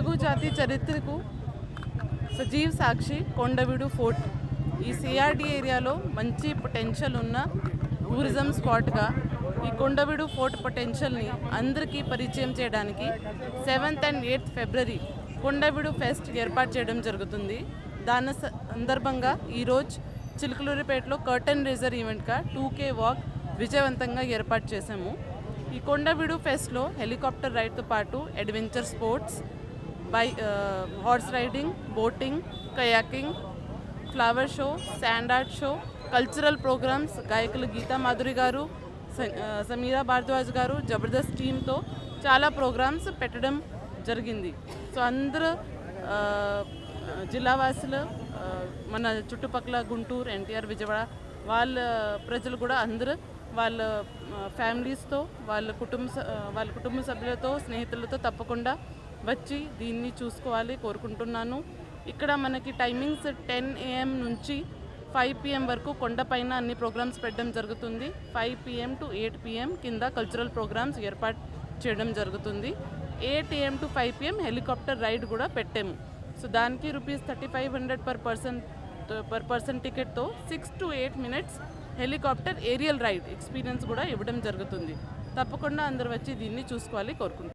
తెలుగు జాతి చరిత్రకు సజీవ్ సాక్షి కొండవీడు ఫోర్ట్. ఈ సిఆర్డి ఏరియాలో మంచి పొటెన్షియల్ ఉన్న టూరిజం స్పాట్గా ఈ కొండవీడు ఫోర్ట్ పొటెన్షియల్ని అందరికీ పరిచయం చేయడానికి seventh and eighth February Kondaveedu fest ఏర్పాటు చేయడం జరుగుతుంది. దాని స- సందర్భంగా ఈరోజు చిలుకలూరిపేటలో కర్టన్ రేజర్ ఈవెంట్గా టూ కే వాక్ విజయవంతంగా ఏర్పాటు చేశాము. ఈ కొండవీడు ఫెస్ట్లో హెలికాప్టర్ రైడ్తో పాటు adventure sports by horse riding boating kayaking flower show sand art show cultural programmes గాయకులు గీతా మాధురి గారు స- సమీరా భారద్వాజ్ గారు జబర్దస్త్ టీంతో చాలా ప్రోగ్రామ్స్ పెట్టడం జరిగింది. సో అందరూ uh, జిల్లావాసులు uh, మన చుట్టుపక్కల గుంటూరు ఎన్టీఆర్ విజయవాడ వాళ్ళ ప్రజలు కూడా అందరూ వాళ్ళ uh, ఫ్యామిలీస్తో వాళ్ళ కుటుంబ వాళ్ళ కుటుంబ సభ్యులతో స్నేహితులతో తప్పకుండా వచ్చి దీన్ని చూసుకోవాలి కోరుకుంటున్నాను. ఇక్కడ మనకి టైమింగ్స్ టెన్ ఏఎం నుంచి ఫైవ్ పిఎం వరకు కొండపైన అన్ని ప్రోగ్రామ్స్ పెట్టడం జరుగుతుంది. Five PM to eight PM కింద కల్చరల్ ప్రోగ్రామ్స్ ఏర్పాటు చేయడం జరుగుతుంది. Eight AM to five PM helicopter ride కూడా పెట్టాము. సో దానికి rupees thirty five hundred per person per person టికెట్తో six to eight minutes helicopter aerial ride experience కూడా ఇవ్వడం జరుగుతుంది. తప్పకుండా అందరు వచ్చి దీన్ని చూసుకోవాలి కోరుకుంటున్నాను